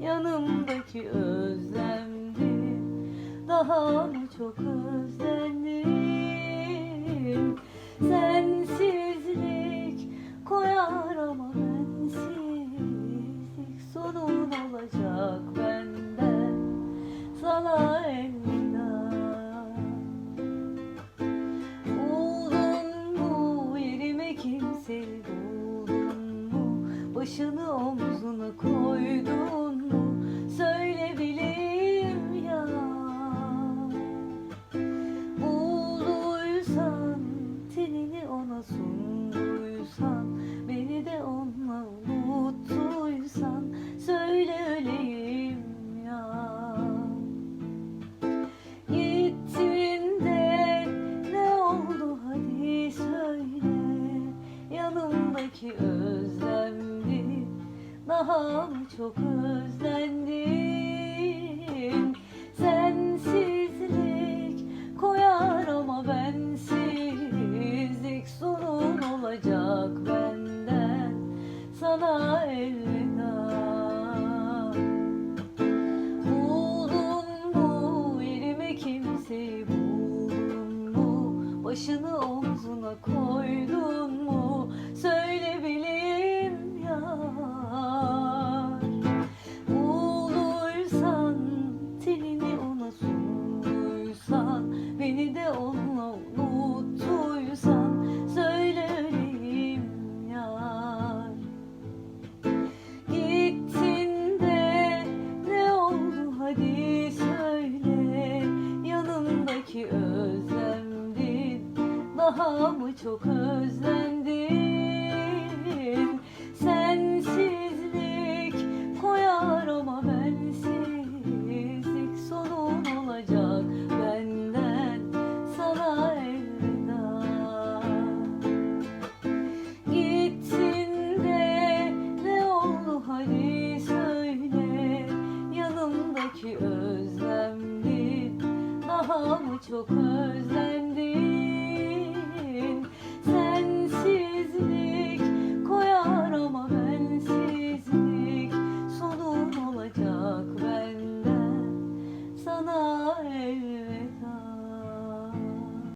yanımdaki özlemdi. Daha mı çok özlendim Sensizlik koyar ama bensizlik Sonun olacak benden. Sana elveda Buldun mu? Yerime kimseyi buldun mu? Başını omzuna koydun sunduysan Beni de onunla unuttuysan Söyle öleyim ya. Gittiğinde ne oldu hadi söyle. Yanımdaki özlemdi Daha mı çok özlendim omzuna Mı çok özlendin Sensizlik koyar ama bensizlik Sonun olacak benden sana elveda. Gittin de ne oldu hadi söyle. Yanımdaki özlemdi Daha mı çok özlendin